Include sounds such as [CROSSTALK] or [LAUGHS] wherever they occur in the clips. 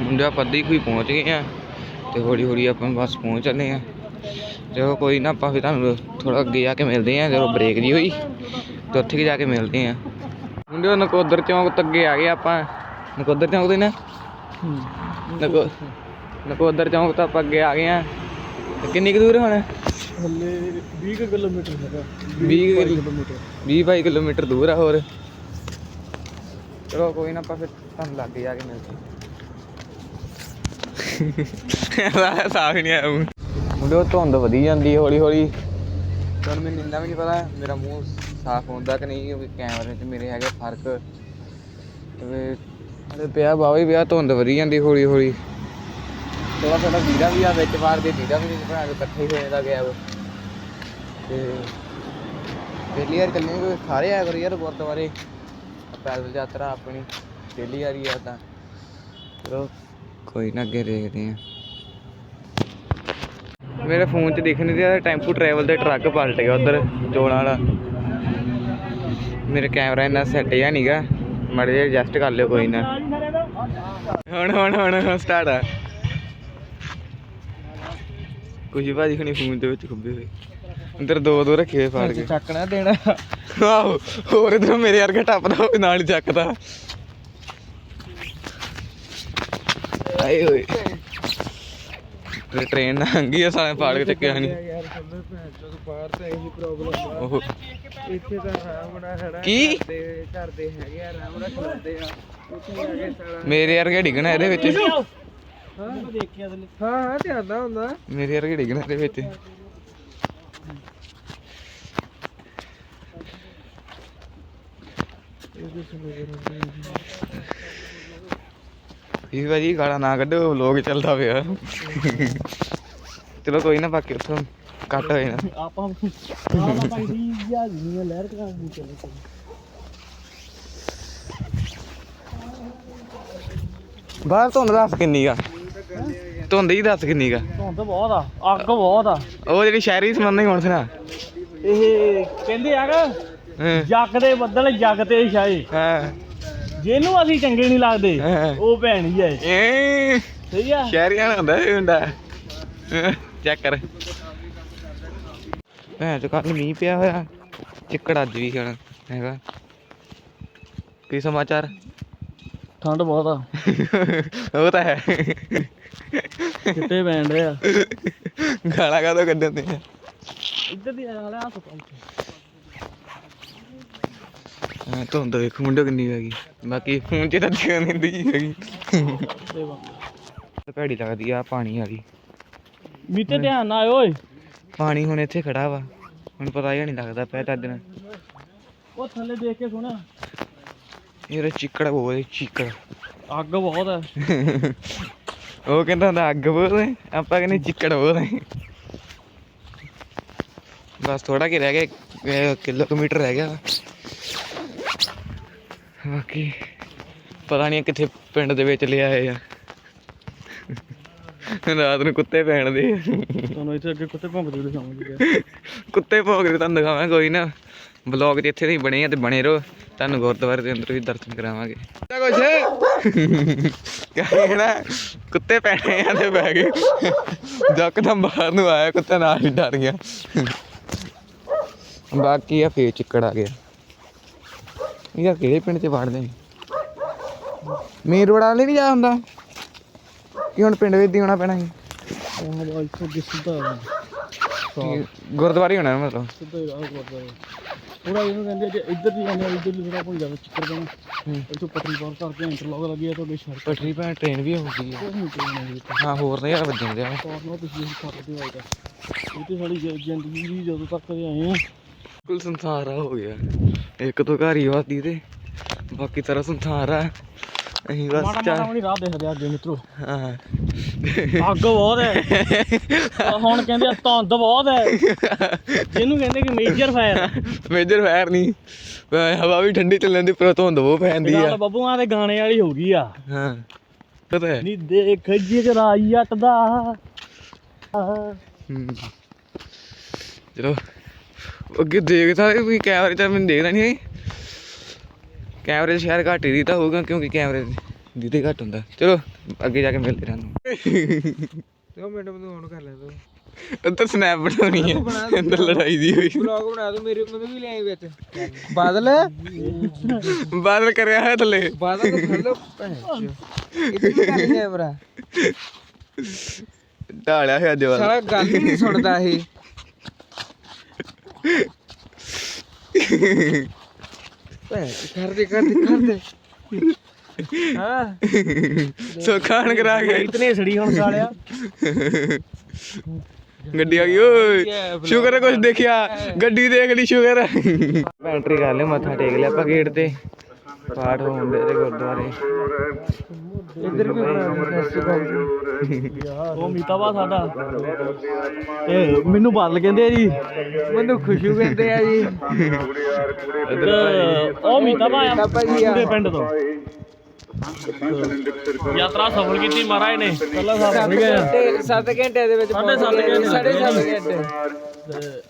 ਮੁੰਡਾ ਪੱਦੀ ਕੋਈ ਪਹੁੰਚ ਗਏ ਆ ਤੇ ਹੌਲੀ ਹੌਲੀ ਆਪਾਂ ਬਸ ਪਹੁੰਚ ਚੱਲੇ ਆ ਚਲੋ ਕੋਈ ਨਾ ਆਪਾਂ ਫਿਰ ਤੁਹਾਨੂੰ ਥੋੜਾ ਅੱਗੇ ਜਾ ਕੇ ਮਿਲਦੇ ਆ ਜਦੋਂ ਬ੍ਰੇਕ ਦੀ ਹੋਈ ਤੇ ਉੱਥੇ ਜਾ ਕੇ ਮਿਲਦੇ ਆ ਮੁੰਡੇ ਨਕੋਦਰ ਚੌਂਕ ਤੋਂ ਅੱਗੇ ਆ ਗਏ ਆਪਾਂ। ਨਕੋਦਰ ਚੌਂਕ ਹੀ ਨਾ? ਨਕੋ ਨਕੋਦਰ ਚੌਂਕ ਤੋਂ ਆਪਾਂ ਅੱਗੇ ਆ ਗਏ ਆ ਕਿੰਨੀ ਕੁ ਦੂਰ ਹੁਣ? ਹੱਲੇ 20 ਕਿਲੋਮੀਟਰ ਹੈਗਾ। 20 ਕਿਲੋਮੀਟਰ। 20 22 ਕਿਲੋਮੀਟਰ ਦੂਰ ਆ ਹੋਰ। ਚਲੋ ਕੋਈ ਨਾ ਆਪਾਂ ਫਿਰ ਤੁਹਾਨੂੰ ਲੱਗੇ ਜਾ ਕੇ ਮਿਲਦੇ ਸਾਫ਼ ਨਹੀਂ ਆਇਆ ਮੂੰਹ। ਉਹ ਧੁੰਦ ਵਧੀ ਜਾਂਦੀ ਹੌਲੀ ਹੌਲੀ ਤੁਹਾਨੂੰ ਮੈਨੂੰ ਇੰਨਾ ਵੀ ਨਹੀਂ ਪਤਾ, ਮੇਰਾ ਮੂੰਹ ਸਾਫ਼ ਹੁੰਦਾ ਕਿ ਨਹੀਂ, ਕਿਉਂਕਿ ਕੈਮਰੇ 'ਚ ਮੇਰੇ ਹੈਗੇ ਫ਼ਰਕ। ਤੇ ਪਿਆ ਬਾਵਾ ਪਿਆ, ਧੁੰਦ ਵਧੀ ਜਾਂਦੀ ਹੌਲੀ ਹੌਲੀ ਥੋੜਾ ਸਾਡਾ ਵੀਰਾ ਵੀ ਆ, ਵਿੱਚ ਬਾਹਰ ਦੇ ਵੀਰਾ ਵੀ ਨਹੀਂ ਬਣਾ ਕੇ ਇਕੱਠੇ ਹੀ ਹੋਏ ਦਾ ਗਿਆ ਤੇ ਪਹਿਲੀ ਵਾਰ ਚੱਲੇ ਕੋਈ ਸਾਰੇ ਆਇਆ ਕਰੋ ਯਾਰ ਗੁਰਦੁਆਰੇ। ਪੈਦਲ ਯਾਤਰਾ ਆਪਣੀ, ਪਹਿਲੀ ਵਾਰੀ ਆ ਤਾਂ। ਚਲੋ ਕੋਈ ਨਾ ਅੱਗੇ ਦੇਖਦੇ ਆ ਮੇਰੇ ਫੋਨ 'ਚ ਦਿਖ ਨਹੀਂ ਰਿਹਾ ਟੈਂਪੂ ਟਰੈਵਲ ਦੇ ਟਰੱਕ ਪਲਟ ਗਿਆ ਉਧਰ ਚੋਲਾਂ ਵਾਲਾ। ਮੇਰੇ ਕੈਮਰਾ ਇੰਨਾ ਸੈੱਟ ਜਾਂ ਨਹੀਂਗਾ ਮੜੇ ਐਡਜਸਟ ਕਰ ਲਿਓ ਕੋਈ ਨਾ। ਹੁਣ ਹੁਣ ਹੁਣ ਸਟਾਰਟ ਆ। ਕੁਝ ਭਾਜੀ ਖਣੀ ਫੋਨ ਦੇ ਵਿੱਚ ਖੁੱਬੇ ਹੋਏ। ਅੰਦਰ ਦੋ ਦੋ ਰੱਖੇ ਹੋਏ ਫਾੜ ਕੇ। ਚੱਕਣਾ ਦੇਣਾ। ਆਹੋ ਹੋਰ ਇਧਰ ਮੇਰੇ ਵਰਗਾ ਟੱਪਦਾ ਹੋਵੇ ਨਾਲ ਹੀ ਚੱਕਦਾ। ਆਏ ਹੋਏ। ਤੇ ਟ੍ਰੇਨ ਲੰਘੀ ਆ ਸਾਲੇ ਫਾੜ ਕੇ ਚੱਕਿਆ ਨਹੀਂ ਯਾਰ ਕਹਿੰਦੇ ਭੈਣ ਚੋਦ ਬਾਹਰ ਤਾਂ ਇਹੀ ਪ੍ਰੋਬਲਮ ਆ ਇੱਥੇ ਤਾਂ ਆਰਾਮ ਨਾਲ ਖੜਾ ਕੀ? ਤੇ ਘਰ ਦੇ ਹੈਗੇ ਆ ਆਰਾਮ ਨਾਲ ਖਲੋਤੇ ਆ। ਉੱਥੇ ਆ ਕੇ ਸਾਲਾ ਮੇਰੇ ਵਰਗਾ ਡਿੱਗਣਾ ਇਹਦੇ ਵਿੱਚ। ਹਾਂ। ਦੇਖਿਆ ਤੈਨੂੰ ਹਾਂ। ਹਾਂ ਧਿਆਨ ਹੁੰਦਾ। ਮੇਰੇ ਵਰਗਾ ਡਿੱਗਣਾ ਇਹਦੇ ਵਿੱਚ। ਇਹਦੇ ਸੁਣੇ ਇਹ ਭਾਜੀ ਗਾਲਾਂ ਨਾ ਕੱਢੋ ਲੋਕ ਚੱਲਦਾ ਪਿਆ। ਚਲੋ ਕੋਈ ਨਾ ਬਾਕੀ ਉੱਥੋਂ ਕੱਟ ਹੋਏ ਨਾ ਆਪਾਂ ਆਪਾਂ ਨਹੀਂ ਲਹਿਰ ਚੱਲੇ ਬਾਹਰ ਧੁੰਦ ਦੱਸ ਕਿੰਨੀ ਗਾ ਧੁੰਦ ਹੀ ਦੱਸ ਕਿੰਨੀ ਗਾ ਧੁੰਦ ਬਹੁਤ ਆ ਅੱਗ ਬਹੁਤ ਆ। ਉਹ ਜਿਹੜੀ ਸ਼ਹਿਰੀ ਸੰਬੰਧੀ ਹੁਣ ਸੁਣਾ। ਇਹ ਕਹਿੰਦੇ ਹਾਂ। ਜੱਗ ਦੇ ਬੱਦਲ ਜੱਗ ਤੇ ਛਾਏ ਹਾਂ। ਜਿਹਨੂੰ ਅਸੀਂ ਚੰਗੇ ਨਹੀਂ ਲੱਗਦੇ ਹਾਂ। ਉਹ ਭੈਣ ਹੀ ਐ ਏ ਸਹੀ ਆ? ਸ਼ਹਿਰੀਆਂ ਨਾਲ ਹੁੰਦਾ ਇਹ ਹੁੰਦਾ। ਚੈੱਕ ਕਰ। ਭੈਣ ਚੋ ਕੱਲ ਮੀਂਹ ਪਿਆ ਹੋਇਆ। ਚਿੱਕੜ ਅੱਜ ਵੀ ਹੁਣ ਹੈਗਾ। ਕੀ ਸਮਾਚਾਰ? ਠੰਡ ਬਹੁਤ ਆ। ਉਹ ਤਾਂ ਹੈ। ਕਿੱਤੇ ਪੈਣ ਰਿਹਾ ਗਾਲਾਂ ਕਾਦੋਂ ਕੱਢਦੇ ਆ? ਇੱਧਰ ਦੀ ਆ ਲੈ ਪਾ ਹਾਂ ਧੁੰਦ ਵੇਖ ਮੁੰਡੇ ਕਿੰਨੀ ਹੈਗੀ। ਬਾਕੀ ਫੋਨ 'ਚ ਤਾਂ ਦਿਖਣ ਨਹੀਂ ਦੀ ਹੈਗੀ। ਭੈੜੀ ਲੱਗਦੀ ਆ ਪਾਣੀ ਵਾਲੀ ਮੀਤੇ ਧਿਆਨ ਨਾਲ ਆਇਓ ਓਏ। ਪਾਣੀ ਹੁਣ ਇੱਥੇ ਖੜਾ ਵਾ। ਹੁਣ ਪਤਾ ਹੀ ਨਹੀਂ ਲੱਗਦਾ ਪਿਆ ਤਾਂ ਦਿਨ ਉਹ ਥੱਲੇ ਦੇਖ ਕੇ ਸੁਣ। ਇਹ ਚਿੱਕੜ ਬੋਲ ਚਿੱਕੜ। ਅੱਗ ਬਹੁਤ ਆ। [LAUGHS] ਉਹ ਕਹਿੰਦਾ ਹੁੰਦਾ ਅੱਗ ਬੋਲਦੇ ਆਪਾਂ ਕਹਿੰਦੇ ਚਿੱਕੜ ਬੋਲਦੇ ਬਸ ਥੋੜਾ ਕਿ ਰਹਿ ਗਿਆ ਕਿਲੋਮੀਟਰ ਰਹਿ ਗਿਆ। ਬਾਕੀ ਪਤਾ ਨਹੀਂ ਕਿੱਥੇ ਪਿੰਡ ਦੇ ਵਿੱਚ ਲਿਆ ਆਏ ਆ। ਰਾਤ ਨੂੰ ਕੁੱਤੇ ਪੈਣ ਦੇ ਤੁਹਾਨੂੰ ਇੱਥੇ ਅੱਗੇ ਕੁੱਤੇ ਭੌਂਕਦੇ ਦਿਖਾਵਾਂਗੇ ਕੁੱਤੇ ਭੌਂਕਦੇ ਤੁਹਾਨੂੰ ਦਿਖਾਵਾਂ ਕੋਈ ਨਾ। ਬਲੌਗ ਜਿੱਥੇ ਨਹੀਂ ਬਣੇ ਆ ਤੇ ਬਣੇ ਰਹੋ। ਤੁਹਾਨੂੰ ਗੁਰਦੁਆਰੇ ਦੇ ਅੰਦਰ ਵੀ ਦਰਸ਼ਨ ਕਰਾਵਾਂਗੇ। ਕੁਛ? ਕਹਿਣਾ ਕੁੱਤੇ ਪੈਣੇ ਆ ਤੇ ਬਹਿ ਗਏ। ਜੱਕਦਮ ਬਾਹਰ ਨੂੰ ਆਇਆ ਕੁੱਤਾ ਨਾਲ ਹੀ ਡਰ ਗਿਆ। ਬਾਕੀ ਆ ਫੇਰ ਚਿੱਕੜ ਆ ਗਿਆ। ਯਾਰ ਕਿਹੜੇ ਪਿੰਡ 'ਚ ਵੜਦੇ ਨੇ? ਮੇਨ ਰੋਡ ਵਾਲੇ ਨਹੀਂ ਜਾ ਹੁੰਦਾ? ਕੀ ਹੁਣ ਪਿੰਡ ਵਿੱਚ ਦੀ ਹੋਣਾ ਪੈਣਾ ਬਾਈ ਸਿੱਧਾ ਆ ਗੁਰਦੁਆਰੇ ਹੋਣਾ ਮਤਲਬ? ਸਿੱਧਾ ਹੀ ਰਾਹ ਕਰਦਾ ਥੋੜਾ ਇਹਨੂੰ ਕਹਿੰਦੇ ਜੇ ਇੱਧਰ ਦੀ ਜਾਂਦੇ ਆ, ਇੱਧਰ ਦੀ ਥੋੜਾ ਭੁੱਲ ਜਾਵੇ ਚੱਕਰ ਪੈਣਾ। ਇੱਥੋਂ ਪਟਰੀ ਪਾਰ ਕਰਕੇ ਇੰਟਰਲੌਕ ਲੱਗੀ ਆ ਤੁਹਾਡੇ ਸੜਕ ਪਟਰੀ ਭੈਣ ਟ੍ਰੇਨ ਵੀ ਹੋ ਆ। ਆ ਗਈ ਹਾਂ ਹੋਰ ਨਹੀਂ ਯਾਰ ਵੱਜਣ ਦਿਆ। ਪਾਰ ਨਾਲ ਪਿਛਲੀ ਖੱਤ ਦੀ ਵਾਈਦਾ ਇਹ ਤੇ ਸਾਡੀ ਜ਼ਿੰਦਗੀ ਦੀ ਜਦੋਂ ਤੱਕ ਦੇ ਆਏ ਆ ਕੁੱਲ ਸੰਸਾਰ ਹੋ ਗਿਆ। ਇੱਕ ਤੋਂ ਘਰ ਹੀ ਵਾਦੀ ਤੇ ਬਾਕੀ ਸਾਰਾ ਸੰਸਾਰ। ਅਸੀਂ ਬਸ ਮਾੜਾ ਮਾੜਾ ਵੀ ਰਾਹ ਦੇਖਦੇ ਆ ਅੱਗੇ ਮਿੱਤਰੋ। ਹਾਂ। ਅੱਗ ਬਹੁਤ ਹੈ। ਹੁਣ ਕਹਿੰਦੇ ਆ ਧੁੰਦ ਬਹੁਤ ਹੈ। ਜਿਹਨੂੰ ਕਹਿੰਦੇ ਕਿ ਮੇਜਰ ਫਾਇਰ ਮੇਜਰ ਫਾਇਰ ਨਹੀਂ। ਹਵਾ ਵੀ ਠੰਡੀ ਚੱਲਣ ਦੀ ਪਰ ਧੁੰਦ ਉਹ ਪੈਂਦੀ ਆ। ਬੱਬੂਆਂ ਦੇ ਗਾਣੇ ਵਾਲੀ ਹੋ ਗਈ ਆ। ਹਾਂ। ਪਤਾ ਹੈ। ਨੀ ਦੇਖ ਜਿਗਰਾ ਜੱਟ ਦਾ। ਚਲੋ। ਅੱਗੇ ਦੇਖਦਾ ਵੀ ਕੈਮਰੇ ਤਾਂ ਮੈਨੂੰ ਦੇਖਦਾ ਨਹੀਂ ਕੈਮਰੇ ਸ਼ਾਇਦ ਘੱਟ ਹੀ ਦਿੱਤਾ ਹੋਊਗਾ ਕਿਉਂਕਿ ਕੈਮਰੇ ਦੀਦੇ ਘੱਟ ਹੁੰਦਾ। ਚਲੋ ਅੱਗੇ ਜਾ ਕੇ ਮਿਲਦੇ ਰਹਿੰਦੇ ਦੋ ਮਿੰਟ ਮੈਨੂੰ ਆਨ ਕਰ ਲੈ ਉੱਧਰ ਸਨੈਪ ਬਣਾਉਣੀ ਹੈ। ਅੰਦਰ ਲੜਾਈ ਦੀ ਹੋਈ। ਵਲੌਗ ਬਣਾ ਦੋ ਮੇਰੇ ਮੈਨੂੰ ਵੀ ਲਿਆਈ ਵਿੱਚ। ਬਾਦਲ? ਬਾਦਲ ਕਰਿਆ ਹੈ ਥੱਲੇ। ਬਾਦਲ ਤੋਂ ਖੜ ਲੋ ਇੱਥੇ ਕਰ ਕੈਮਰਾ। ਢਾਲਿਆ ਹੋਇਆ ਜਵਾਲ ਸਾਲਾ ਗੱਲ ਹੀ ਨਹੀਂ ਸੁਣਦਾ ਇਹ। ਭੈਣ ਕਰਦੇ ਕਰਦੇ ਕਰਦੇ। ਹਾਂ। ਸੋਖਾਨ ਕਰਾ ਕੇ ਇਤਨੇ ਸੜੀ ਹੁਣ ਸਾਲਿਆ। ਗੱਡੀ ਆ ਗਈ ਓਏ। ਸ਼ੁਕਰ ਹੈ ਕੁਝ ਦੇਖਿਆ? ਗੱਡੀ ਦੇਖ ਲਈ ਸ਼ੁਕਰ ਹੈ ਐਂਟਰੀ ਕਰ ਲਿਆ ਮੱਥਾ ਟੇਕ ਲਿਆ ਆਪਾਂ ਗੇਟ ਤੇ। ਪਾਠ ਹੋਣ ਦੇ ਤੇ ਗੁਰਦੁਆਰੇ। ਇੱਧਰ ਵੀ ਬਣਾ ਸਤਿ ਸ਼੍ਰੀ ਅਕਾਲ ਜੀ। ਉਹ ਮੀਤਾਵਾ ਸਾਡਾ। ਤੇ ਮੈਨੂੰ ਬਾਦਲ ਕਹਿੰਦੇ ਆ ਜੀ। ਮੈਨੂੰ ਖੁਸ਼ੂ ਕਹਿੰਦੇ ਆ ਜੀ। ਤੇ ਉਹ ਮੀਤਾਵਾ ਆ। ਪੂਰੇ ਪਿੰਡ ਤੋਂ। ਯਾਤਰਾ ਸਫਲ ਕੀਤੀ ਮਹਾਰਾਜ ਨੇ। ਪਹਿਲਾਂ ਸਫਲ ਗਏ ਆ 7 ਘੰਟੇ ਦੇ ਵਿੱਚ ਸਾਢੇ ਸੱਤ ਘੰਟੇ। ਸਾਢੇ ਸੱਤ ਘੰਟੇ।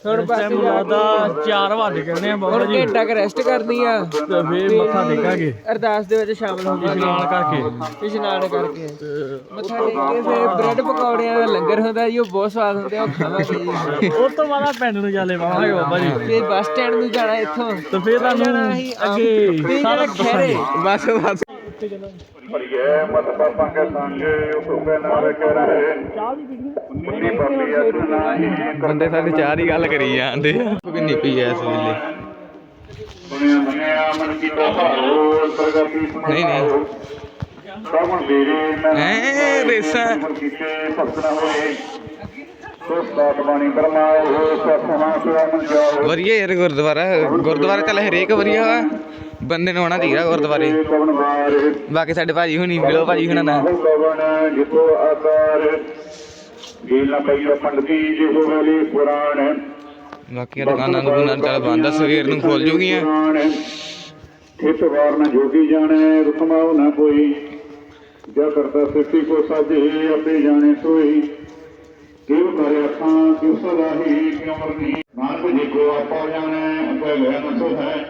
ਹੁਣ ਬਸ ਟਾਈਮ ਲੱਗਦਾ 4 ਵਜੇ ਕਹਿੰਦੇ ਆ ਬਾਬਾ ਹੁਣ ਜੀ। ਘੰਟਾ ਕ ਰੈਸਟ ਕਰਨੀ ਆ। ਤੇ ਫੇਰ ਮੱਥਾ ਟੇਕਾਂਗੇ। ਅਰਦਾਸ ਦੇ ਵਿੱਚ ਸ਼ਾਮਲ ਹੋ ਗਏ ਇਸ਼ਨਾਨ ਕਰਕੇ। ਇਸ਼ਨਾਨ ਕਰਕੇ। ਮੱਥਾ ਟੇਕ ਕੇ ਫਿਰ ਬ੍ਰੈਡ ਪਕੌੜਿਆਂ ਦਾ ਲੰਗਰ ਹੁੰਦਾ ਜੀ ਉਹ ਬਹੁਤ ਸਵਾਦ ਹੁੰਦੇ ਆ ਉਹ ਖਾਵਾਂਗੇ ਜੀ। ਉਸ ਤੋਂ ਬਾਅਦ ਪਿੰਡ ਨੂੰ ਚੱਲੇ ਪਾਵਾਂਗੇ ਬਾਬਾ ਜੀ ਫਿਰ ਬੱਸ ਸਟੈਂਡ ਨੂੰ ਜਾਣਾ ਇੱਥੋਂ। ਤੇ ਫੇਰ ਤੁਹਾਨੂੰ ਅੱਗੇ ਸਾਰਾ ਜਾਣਾ ਖਹਿਰੇ। ਬਸ। ਮਤ ਪਾਪਾਂ ਕੇ ਸੰਗੇ ਰਹੇ ਪਰਲੀ ਅਸਨਾਹੀ ਬੰਦੇ ਸਾਡੇ ਚਾਹ ਦੀ ਗੱਲ ਕਰੀ ਜਾਂਦੇ ਆ। ਕਿੰਨੀ ਪਈ ਐ ਇਸ ਵੇਲੇ? ਨਹੀਂ ਨਹੀਂ। ਸਭਨ ਵੀਰੇ ਮੈਂ ਐ ਰੇਸਾ। ਵਧੀਆ ਯਾਰ ਗੁਰਦੁਆਰਾ। ਗੁਰਦੁਆਰਾ ਚੱਲ ਹਰੇਕ ਵਧੀਆ ਵਾ। ਬੰਦੇ ਨੂੰ ਆਉਣਾ ਚਾਹੀਦਾ ਗੁਰਦੁਆਰੇ। ਬਾਕੀ ਸਾਡੇ ਭਾਜੀ ਹੁਣੀ ਮਿਲੋ ਭਾਜੀ ਹੁਣਾਂ ਨਾਲ। ਜਿਤੋ ਆਕਾਰ ਗੀਲ ਪਈਓ ਪੰਡਤੀ ਜਿਹੋ ਵੇਲੇ ਪੁਰਾਣ ਬਾਕੀ ਦੁਕਾਨਾਂ ਦੁਕਾਨਾਂ ਚੱਲ ਬੰਦ ਸਵੇਰ ਨੂੰ ਖੁੱਲ ਜੂਗੀਆਂ। ਖੇਤ ਵਾਰ ਨਾ ਜੋਗੀ ਜਾਣੈ ਰੁਕਮਾਉ ਨਾ ਕੋਈ ਜਾ ਕਰਤਾ ਸਿੱਖੀ ਕੋ ਸਾਜੇ ਆਪੇ ਜਾਣੇ ਸੋਈ ਕਿਉ ਕਰੇ ਅਖਾਂ ਕਿਉ ਸਲਾਹੀ ਕਿਉ ਮਰਨੀ ਨਾਨਕ ਜੀ ਕੋ ਆਪਾ ਜਾਣੈ ਅਪੇ ਲੈ ਨ ਸੋ ਹੈ।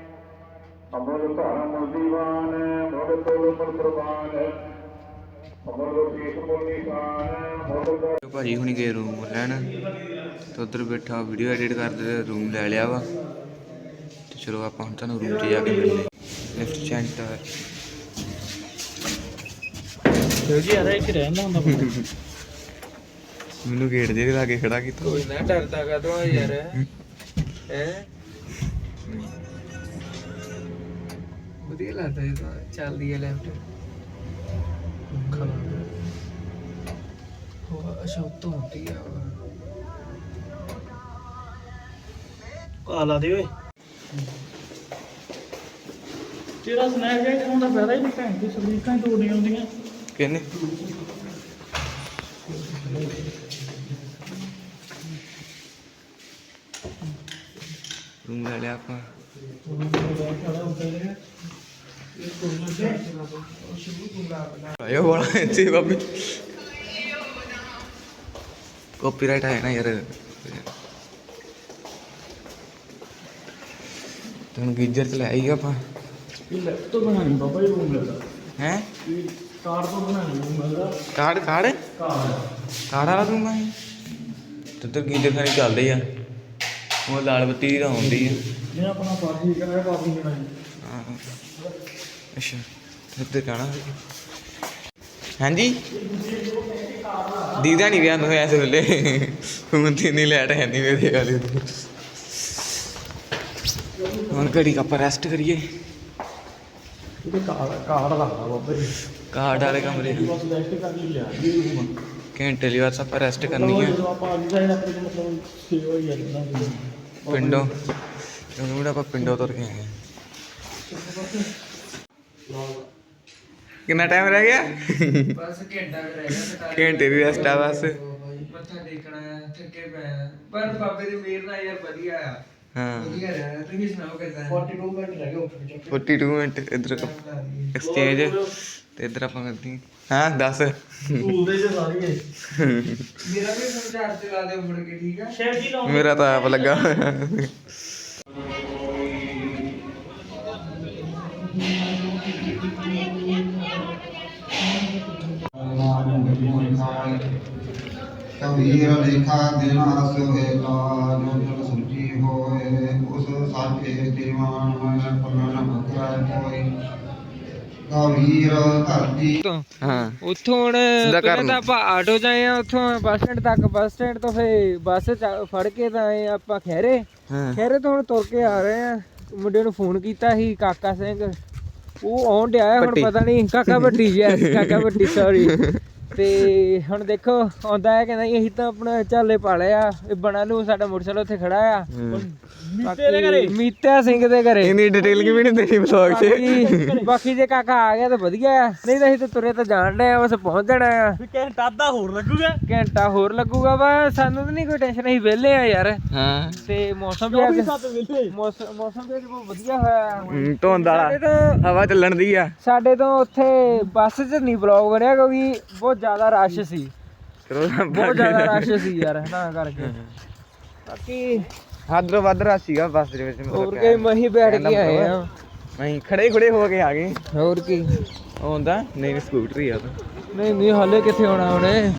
ਅਮਰ ਧਰਮ ਦੀਵਾਨ ਮੁਰ ਤੋਲ ਮੁਰ ਪ੍ਰਵਾਨ ਅਮਰ ਕੇਸ ਮੁਰ ਨਿਸ਼ਾਨ ਮੁਰ ਭਾਜੀ ਹੁਣੀ ਗਏ ਰੂਮ ਲੈਣ ਤੇ ਉਧਰ ਬੈਠਾ ਵੀਡੀਓ ਐਡਿਟ ਕਰਦੇ ਰੂਮ ਲੈ ਲਿਆ ਵਾ। ਤੇ ਚਲੋ ਆਪਾਂ ਹੁਣ ਤੁਹਾਨੂੰ ਰੂਮ 'ਚ ਜਾ ਕੇ ਮਿਲਦੇ ਲਿਫਟ ਸੈਂਟਰ ਜੀ ਯਾਰ ਇੱਥੇ ਰਹਿਣਾ ਹੁੰਦਾ ਮੈਨੂੰ ਗੇਟ ਦੇ ਲਾਗੇ ਖੜਾ ਕੀਤਾ। ਕੋਈ ਨਾ ਡਰਦਾ ਕਾ ਤੂੰ ਯਾਰ। ਹੈ? ਵਧੀਆ ਲੱਗਦਾ ਇਹ ਤਾਂ ਚੱਲਦੀ ਹੈ ਲੈਫਟ ਹੋ। ਅਸ਼ਾ ਉੱਤੋਂ ਹੁੰਦੀ ਆ ਆ ਲਾ ਦੇ ਓਏ। ਤੇਰਾ ਸਨੈਕ ਹੈ ਖਾਣ ਦਾ ਫਾਇਦਾ ਹੀ ਨਹੀਂ ਭੈਣ ਦੀ ਸਰਵਿਸਾਂ ਹੀ ਤੋੜਨੀਆਂ ਹੁੰਦੀਆਂ। ਕਿੰਨੇ? ਰੂਮ ਲੈ ਲਿਆ ਆਪਾਂ। ਆਇਆ ਨਾ ਯਾਰ ਤੈਨੂੰ ਗੀਜਰ ਚ ਲੈ ਆਈ ਆਪਾਂ ਇਹ ਲੈਪਟਾਪ ਬਣਾਣੀ ਬਾਬਾ ਜੀ ਰੂਮ ਮਿਲਦਾ ਹੈ ਇਹ ਕਾਰ ਤੋਂ ਬਣਾਣੀ ਰੂਮ ਮਿਲਦਾ ਕਾਰਡ ਕਾਰਡ ਕਾਰ ਕਾਰ ਵਾਲਾ ਰੂਮ ਹੈ ਤੇ ਤੇ ਗੀਜਰ ਖਾਣੀ ਚੱਲਦੇ ਆ ਉਹ ਲਾਲ ਬੱਤੀ ਦੀ ਤਾਂ ਆਉਂਦੀ ਆ ਜੇ ਆਪਣਾ ਪਾਰਟੀ ਕਰਾਇਆ ਪਾਰਟੀ ਬਣਾਈ ਹਾਂ। ਅੱਛਾ ਇੱਧਰ ਕਾਣਾ ਹਾਂਜੀ? ਦੀਦਾ ਨਹੀਂ ਵਿਆਹ ਹੋਇਆ ਇਸ ਵੇਲੇ। ਹੁਣ ਤੇ ਨਹੀਂ ਲੈਟ ਹੈ ਨਹੀਂ ਮੇਰੇ ਵਾਲੇ। ਹੁਣ ਘੜੀ ਕੱਪ ਰੈਸਟ ਕਰੀਏ। ਇਹਦੇ ਕਾਰ ਕਾਰ ਲੱਗਦਾ ਬਾਬਾ। ਜੀ ਕਾਰਡ ਵਾਲੇ ਕਮਰੇ। ਬਸ ਰੈਸਟ ਕਰ ਲਈ ਲਿਆ। ਜੀ ਰੂਮ ਘੰਟੇ ਲਈ ਬਸ ਆਪਾਂ ਰੈਸਟ ਕਰਨੀ ਹੈ ਆਪਾਂ ਅੱਜ ਦਾ ਆਪਣੇ ਮਤਲਬ ਪਿੰਡੋਂ। ਕਿਉਂਕਿ ਆਪਾਂ ਪਿੰਡੋਂ ਤੁਰ ਕੇ ਆਏ ਹਾਂ। ਕਿੰਨਾ ਟਾਈਮ ਰਹਿ ਗਿਆ? ਬਸ ਘੰਟਾ ਕੁ ਰਹਿ ਗਿਆ ਘੰਟੇ ਦੀ ਰੈਸਟ ਆ ਬਸ। ਮੱਥਾ ਟੇਕਣਾ ਆ ਥੱਕੇ ਪਏ ਆ। ਪਰ ਬਾਬੇ ਦੀ ਮਿਹਰ ਨਾਲ ਯਾਰ ਵਧੀਆ ਆ। ਹਾਂ। ਵਧੀਆ ਰਿਹਾ ਤੁਸੀਂ ਸੁਣਾਓ ਕਿਦਾਂ? 42 ਮਿੰਟ ਰਹਿ ਗਏ ਚੱਕ। 42 ਮਿੰਟ ਇਧਰ ਐਕਸਚੇਂਜ ਤੇ ਇਧਰ ਆਪਾਂ ਕਰਦੇ ਹਾਂ। ਦੱਸ। ਸਕੂਲ ਦੇ ਚ ਸਾਰੀ ਹੈ। ਮੇਰਾ ਵੀ ਫੋਨ ਚਾਰਜ ਤੇ ਲਾ ਦਿਓ ਮੁੜ ਕੇ ਠੀਕ ਆ? ਜੀ ਮੇਰਾ ਤਾਂ ਆਪ ਲੱਗਾ ਹੋਇਆ। ਕਬੀਰ ਲੇਖਾ ਦਿਨਾ ਸੋਏ ਲਾ ਜੋ ਜਨ ਸੁਝੀ ਹੋਏ ਉਸ ਸਾਚੇ ਦੀਵਾਨ ਮਨ ਪਲਨ ਬਕਰਾ ਹੋਏ ਕਬੀਰ ਧਰਤੀ ਹਾਂ। ਉੱਥੋਂ ਹੁਣ ਪਹਿਲਾਂ। ਤਾਂ ਆਪਾਂ ਆਟੋ ਆਏ ਆ ਉੱਥੋਂ ਬੱਸ ਸਟੈਂਡ ਤੱਕ ਬੱਸ ਸਟੈਂਡ ਤੋਂ ਫੇ ਬੱਸ ਚ- ਫੜ ਕੇ ਤਾਂ ਆਏ ਆਪਾਂ ਖੈਰੇ ਹਾਂ। ਖੈਰੇ ਤੋਂ ਹੁਣ ਤੁਰ ਕੇ ਆ ਰਹੇ ਆ। ਮੁੰਡੇ ਨੂੰ ਫੋਨ ਕੀਤਾ ਸੀ ਕਾਕਾ ਸਿੰਘ। ਉਹ ਆਉਣ ਡਿਆ ਹੁਣ। ਪਤਾ ਨਹੀਂ ਕਾਕਾ ਭੱਟੀ ਯੈਸ ਕਾਕਾ ਭੱਟੀ ਸੌਰੀ [LAUGHS] ਤੇ ਹੁਣ ਦੇਖੋ ਆਉਂਦਾ ਹੈ ਕਿ ਨਹੀਂ ਅਸੀਂ ਤਾਂ ਆਪਣਾ ਝਾਲੇ ਪਾ ਲਿਆ ਇਹ ਬਣਾ ਲੂ ਸਾਡਾ ਮੋਟਰਸਾਈਕਲ ਉੱਥੇ ਖੜਾ ਆ। ਮੀਤੇ ਦੇ ਘਰੇ। ਮੀਤਾ ਸਿੰਘ ਦੇ ਘਰੇ। ਇੰਨੀ ਡਿਟੇਲ ਕਿਵੇਂ ਨਹੀਂ ਦੇਣੀ ਵਲੌਗ 'ਚ? ਬਾਕੀ ਬਾਕੀ ਜੇ ਕਾਕਾ ਆ ਗਿਆ ਤਾਂ ਵਧੀਆ ਆ। ਨਹੀਂ ਤਾਂ ਅਸੀਂ ਤਾਂ ਤੁਰੇ ਤਾਂ ਜਾਣ ਡਏ ਆ ਬਸ ਪਹੁੰਚ ਜਾਣਾ ਆ। ਵੀ ਘੰਟਾ ਅੱਧਾ ਹੋਰ ਲੱਗੂਗਾ। ਘੰਟਾ ਹੋਰ ਲੱਗੂਗਾ ਵਾ ਸਾਨੂੰ ਤਾਂ ਨਹੀਂ ਕੋਈ ਟੈਨਸ਼ਨ ਅਸੀਂ ਵਿਹਲੇ ਆ ਯਾਰ। ਹਾਂ। ਤੇ ਮੌਸਮ ਵੀ ਅੱਜ ਸੱਤ ਵੇਲੇ ਮੌਸਮ ਮੌਸਮ ਵੀ ਅੱਜ ਬਹੁਤ ਵਧੀਆ ਹੋਇਆ ਆ। ਹਮ, ਧੁੰਦ ਵਾਲਾ। ਸਾਡੇ ਤੋਂ ਹਵਾ ਚੱਲਣ ਦੀ ਆ। ਸਾਡੇ ਤੋਂ ਉੱਥੇ ਬੱਸ 'ਚ ਨਹੀਂ ਬਲੌਗ ਬਣਿਆ ਕਿਉਂਕਿ ਬਹੁਤ ਜ਼ਿਆਦਾ ਰਸ਼ ਸੀ। ਬਹੁਤ ਜ਼ਿਆਦਾ ਰਸ਼ ਸੀ ਯਾਰ ਨਾ ਕਰਕੇ। ਬਾਕੀ ਹੱਦ ਵੱਧ ਰਸ਼ ਸੀਗਾ ਬੱਸ ਦੇ ਵਿੱਚ ਹੋਰ ਕੇ ਮਹੀਂ ਬੈਠ ਕੇ ਆਏ ਆ। ਅਸੀਂ ਖੜੇ ਖੜੇ ਹੋ ਕੇ ਆ ਗਏ। ਹੋਰ ਕੀ। ਹੁੰਦਾ ਨਹੀਂ ਸਕੂਟਰੀ ਆ ਤਾਂ। ਨਹੀਂ ਨਹੀਂ ਹਾਲੇ ਕਿੱਥੇ ਆਉਣਾ ਉਹਨੇ?